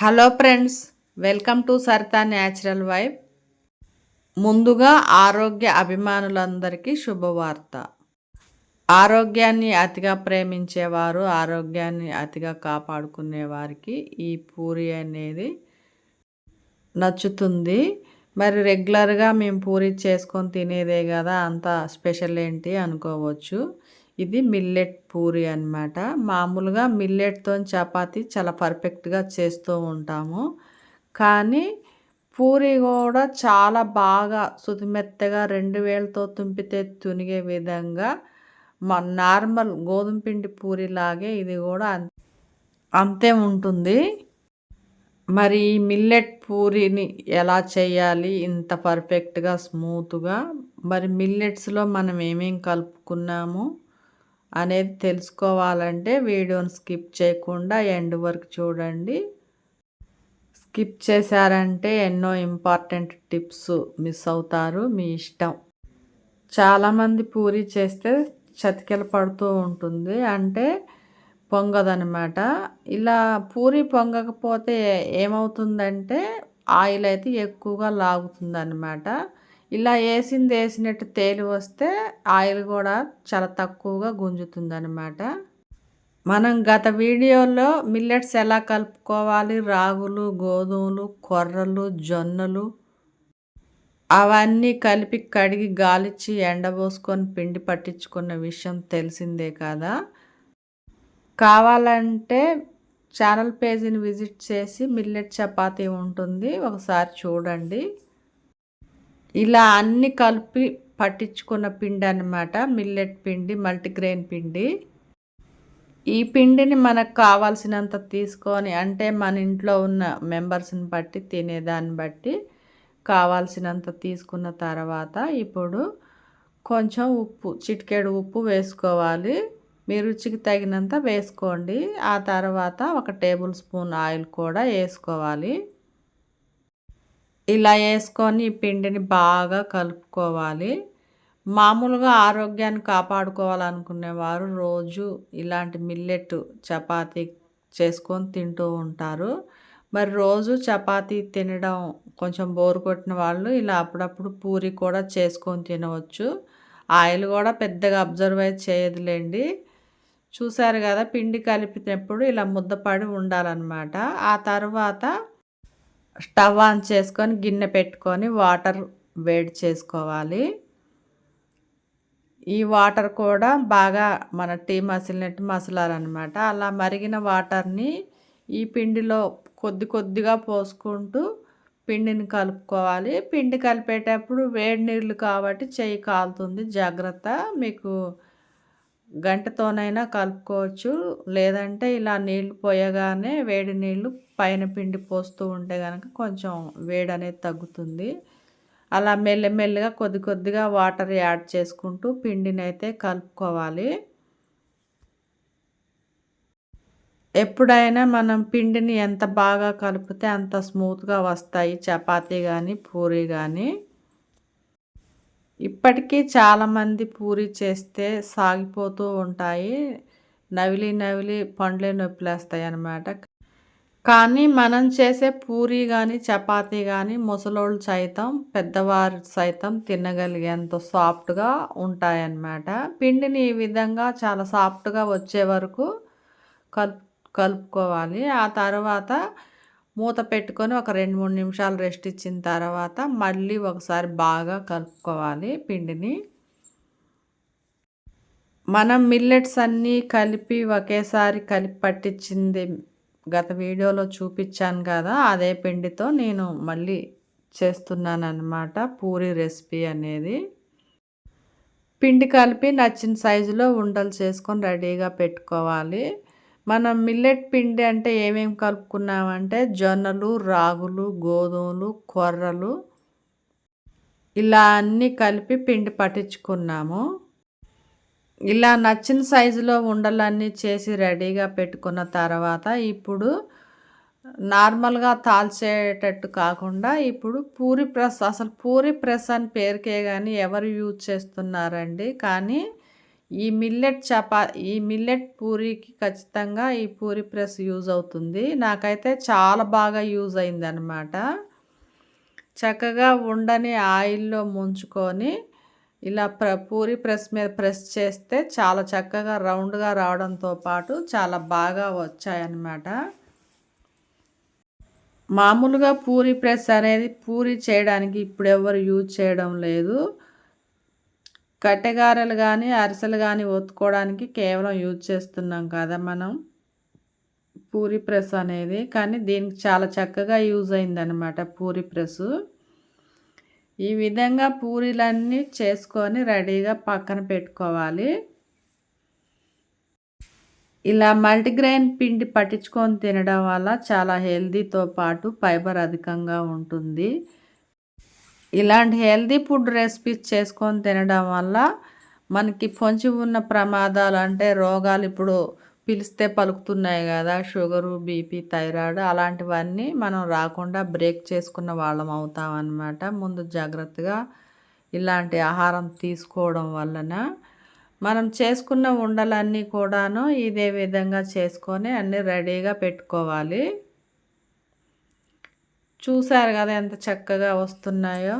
Hello friends welcome to Sarita natural wife ముందుగా ఆరోగ్య అభిమానులందరికీ శుభవార్త. ఆరోగ్యాన్ని అతిగా ప్రేమించేవారు ఆరోగ్యాన్ని అతిగా కాపాడుకునే వారికి ఈ పూరి అనేది నచ్చుతుంది. మరి రెగ్యులర్గా మేము పూరి చేసుకొని తినేదే కదా అంత స్పెషల్ ఏంటి అనుకోవచ్చు. ఇది మిల్లెట్ పూరి అనమాట మామూలుగా మిల్లెట్తో చపాతీ చాలా పర్ఫెక్ట్గా చేస్తూ ఉంటాము. కానీ పూరి కూడా చాలా బాగా సుతిమెత్తగా రెండు వేలతో తుంపితే తునిగే విధంగా మా నార్మల్ గోధుమ పిండి పూరిలాగే ఇది కూడా అంతే ఉంటుంది. మరి ఈ మిల్లెట్ పూరిని ఎలా చేయాలి? ఇంత పర్ఫెక్ట్గా స్మూత్గా మరి మిల్లెట్స్లో మనం ఏమేమి కలుపుకున్నాము? అనేది తెలుసుకోవాలంటే వీడియోని స్కిప్ చేయకుండా ఎండ్ వరకు చూడండి. స్కిప్ చేశారంటే ఎన్నో ఇంపార్టెంట్ టిప్స్ మిస్ అవుతారు మీ ఇష్టం. చాలామంది పూరి చేస్తే చతికిల పడుతూ ఉంటుంది అంటే పొంగదనమాట ఇలా పూరి పొంగకపోతే ఏమవుతుందంటే ఆయిల్ అయితే ఎక్కువగా లాగుతుందనమాట ఇలా వేసింది వేసినట్టు తేలి వస్తే ఆయిల్ కూడా చాలా తక్కువగా గుంజుతుంది అనమాట మనం గత వీడియోలో మిల్లెట్స్ ఎలా కలుపుకోవాలి? రాగులు గోధుమలు కొర్రలు జొన్నలు అవన్నీ కలిపి కడిగి గాలిచ్చి ఎండబోసుకొని పిండి పట్టించుకున్న విషయం తెలిసిందే కదా. కావాలంటే ఛానల్ పేజీని విజిట్ చేసి మిల్లెట్ చపాతీ ఉంటుంది. ఒకసారి చూడండి. ఇలా అన్ని కలిపి పట్టించుకున్న పిండి అనమాట మిల్లెట్ పిండి మల్టీగ్రెయిన్ పిండి. ఈ పిండిని మనకు కావాల్సినంత తీసుకొని అంటే మన ఇంట్లో ఉన్న మెంబర్స్ని బట్టి తినేదాన్ని బట్టి కావాల్సినంత తీసుకున్న తర్వాత ఇప్పుడు కొంచెం ఉప్పు చిటికెడు ఉప్పు వేసుకోవాలి. మీ రుచికి తగినంత వేసుకోండి. ఆ తర్వాత ఒక టేబుల్ స్పూన్ ఆయిల్ కూడా వేసుకోవాలి. ఇలా వేసుకొని ఈ పిండిని బాగా కలుపుకోవాలి. మామూలుగా ఆరోగ్యాన్ని కాపాడుకోవాలనుకునేవారు రోజు ఇలాంటి మిల్లెట్ చపాతీ చేసుకొని తింటూ ఉంటారు. మరి రోజు చపాతీ తినడం కొంచెం బోరు కొట్టిన వాళ్ళు ఇలా అప్పుడప్పుడు పూరి కూడా చేసుకొని తినవచ్చు. ఆయిల్ కూడా పెద్దగా అబ్జర్వ్ అయితే చేయదులేండి. చూసారు కదా పిండి కలిపినప్పుడు ఇలా ముద్దపడి ఉండాలన్నమాట. ఆ తర్వాత స్టవ్ ఆన్ చేసుకొని గిన్నె పెట్టుకొని వాటర్ వేడి చేసుకోవాలి. ఈ వాటర్ కూడా బాగా మన టీ మసిలినట్టు మసలాలన్నమాట. అలా మరిగిన వాటర్ని ఈ పిండిలో కొద్ది కొద్దిగా పోసుకుంటూ పిండిని కలుపుకోవాలి. పిండి కలిపేటప్పుడు వేడి నీళ్ళు కాబట్టి చెయ్యి కాలుతుంది. జాగ్రత్త. మీకు గంటతోనైనా కలుపుకోవచ్చు. లేదంటే ఇలా నీళ్ళు పోయగానే వేడి నీళ్ళు పైన పిండి పోస్తూ ఉంటే కనుక కొంచెం వేడి అనేది తగ్గుతుంది. అలా మెల్లమెల్లగా కొద్ది కొద్దిగా వాటర్ యాడ్ చేసుకుంటూ పిండిని అయితే కలుపుకోవాలి. ఎప్పుడైనా మనం పిండిని ఎంత బాగా కలిపితే అంత స్మూత్గా వస్తాయి. చపాతీ కానీ పూరి కానీ ఇప్పటికీ చాలామంది పూరి చేస్తే సాగిపోతూ ఉంటాయి. నవిలి నవిలి పండ్లే నొప్పిలేస్తాయి అన్నమాట. కానీ మనం చేసే పూరి కానీ చపాతీ కానీ ముసలోళ్ళు సైతం పెద్దవారు సైతం తినగలిగేంత సాఫ్ట్గా ఉంటాయన్నమాట. పిండిని ఈ విధంగా చాలా సాఫ్ట్గా వచ్చే వరకు కలుపు కలుపుకోవాలి. ఆ తర్వాత మూత పెట్టుకొని ఒక రెండు మూడు నిమిషాలు రెస్ట్ ఇచ్చిన తర్వాత మళ్ళీ ఒకసారి బాగా కలుపుకోవాలి పిండిని. మనం మిల్లెట్స్ అన్నీ కలిపి ఒకేసారి కలిపి పట్టించింది గత వీడియోలో చూపించాను కదా అదే పిండితో నేను మళ్ళీ చేస్తున్నాను అనమాట పూరి రెసిపీ అనేది. పిండి కలిపి నచ్చిన సైజులో ఉండలు చేసుకొని రెడీగా పెట్టుకోవాలి. మనం మిల్లెట్ పిండి అంటే ఏమేమి కలుపుకున్నామంటే జొన్నలు రాగులు గోధుమలు కొర్రలు ఇలా అన్నీ కలిపి పిండి పట్టించుకున్నాము. ఇలా నచ్చిన సైజులో ఉండలన్నీ చేసి రెడీగా పెట్టుకున్న తర్వాత ఇప్పుడు నార్మల్గా తాల్చేటట్టు కాకుండా ఇప్పుడు పూరి ప్రెస్ అసలు పూరి ప్రెస్ అని పేరుకే కానీ ఎవరు యూజ్ చేస్తున్నారండి. కానీ ఈ మిల్లెట్ చపా ఈ మిల్లెట్ పూరీకి ఖచ్చితంగా ఈ పూరి ప్రెస్ యూజ్ అవుతుంది. నాకైతే చాలా బాగా యూజ్ అయిందనమాట చక్కగా ఉండని ఆయిల్లో ముంచుకొని ఇలా ప్ర పూరి ప్రెస్ మీద ప్రెస్ చేస్తే చాలా చక్కగా రౌండ్గా రావడంతో పాటు చాలా బాగా వచ్చాయన్నమాట. మామూలుగా పూరి ప్రెస్ అనేది పూరి చేయడానికి ఇప్పుడు ఎవరు యూజ్ చేయడం లేదు. కట్టెగారలు కానీ అరిసెలు కానీ ఒత్తుకోవడానికి కేవలం యూజ్ చేస్తున్నాం కదా మనం. పూరి ప్రెస్ అనేది. కానీ దీనికి చాలా చక్కగా యూజ్ అయిందనమాట పూరి ప్రెస్. ఈ విధంగా పూరీలన్నీ చేసుకొని రెడీగా పక్కన పెట్టుకోవాలి. ఇలా మల్టీగ్రెయిన్ పిండి పట్టించుకొని తినడం వల్ల చాలా హెల్దీతో పాటు ఫైబర్ అధికంగా ఉంటుంది. ఇలాంటి హెల్దీ ఫుడ్ రెసిపీస్ చేసుకొని తినడం వల్ల మనకి పొంచి ఉన్న ప్రమాదాలు అంటే రోగాలు ఇప్పుడు పిలిస్తే పలుకుతున్నాయి కదా షుగరు బీపీ థైరాయిడ్ అలాంటివన్నీ మనం రాకుండా బ్రేక్ చేసుకున్న వాళ్ళం అవుతాం అన్నమాట. ముందు జాగ్రత్తగా ఇలాంటి ఆహారం తీసుకోవడం వలన మనం చేసుకున్న ఉండలన్నీ కూడాను ఇదే విధంగా చేసుకొని అన్నీ రెడీగా పెట్టుకోవాలి. చూసారు కదా ఎంత చక్కగా వస్తున్నాయో?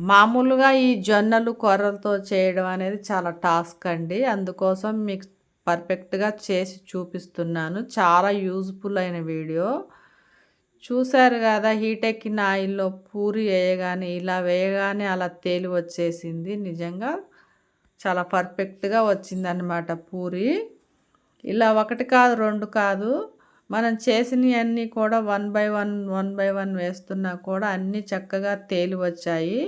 మామూలుగా ఈ జొన్నలు కొర్రలతో చేయడం అనేది చాలా టాస్క్ అండి. అందుకోసం మీకు పర్ఫెక్ట్గా చేసి చూపిస్తున్నాను. చాలా యూజ్ఫుల్ అయిన వీడియో. చూశారు కదా హీట్ ఎక్కిన ఆయిల్లో పూరి వేయగానే ఇలా వేయగానే అలా తేలి వచ్చేసింది. నిజంగా చాలా పర్ఫెక్ట్గా వచ్చిందనమాట పూరి. ఇలా ఒకటి కాదు రెండు కాదు. మనం చేసినవన్నీ కూడా one by one one by one వేస్తున్నా కూడా అన్నీ చక్కగా తేలి వచ్చాయి.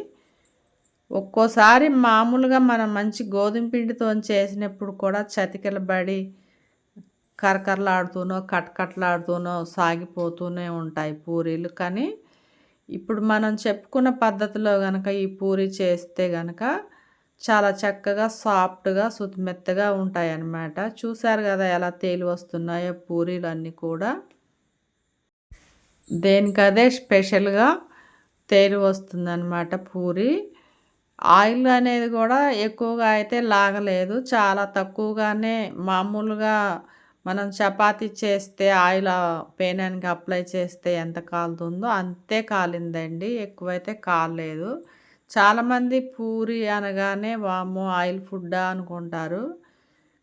ఒక్కోసారి మామూలుగా మనం మంచి గోధుమ పిండితో చేసినప్పుడు కూడా చతికిలబడి కరకరలాడుతూనో కట్కట్లాడుతూనో సాగిపోతూనే ఉంటాయి పూరీలు. కానీ ఇప్పుడు మనం చెప్పుకున్న పద్ధతిలో కనుక ఈ పూరి చేస్తే కనుక చాలా చక్కగా సాఫ్ట్గా సుతిమెత్తగా ఉంటాయి అన్నమాట చూసారు కదా ఎలా తేలి వస్తున్నాయో పూరీలు అన్నీ కూడా. దేనికదే స్పెషల్గా తేలి వస్తుందన్నమాట పూరి. ఆయిల్ అనేది కూడా ఎక్కువగా అయితే లాగలేదు. చాలా తక్కువగానే మామూలుగా మనం చపాతీ చేస్తే ఆయిల్ పేనానికి అప్లై చేస్తే ఎంత కాలుతుందో అంతే కాలిందండి. ఎక్కువైతే కాలేదు. చాలామంది పూరి అనగానే వాము ఆయిల్ ఫుడ్డా అనుకుంటారు.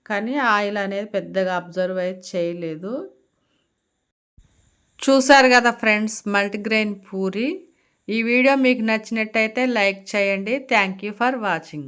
కానీ ఆయిల్ అనేది పెద్దగా అబ్జర్వ్ అయితే చేయలేదు. చూసారు కదా ఫ్రెండ్స్ మల్టీగ్రెయిన్ పూరి. ఈ వీడియో మీకు నచ్చినట్టయితే లైక్ చేయండి. Thank you for watching.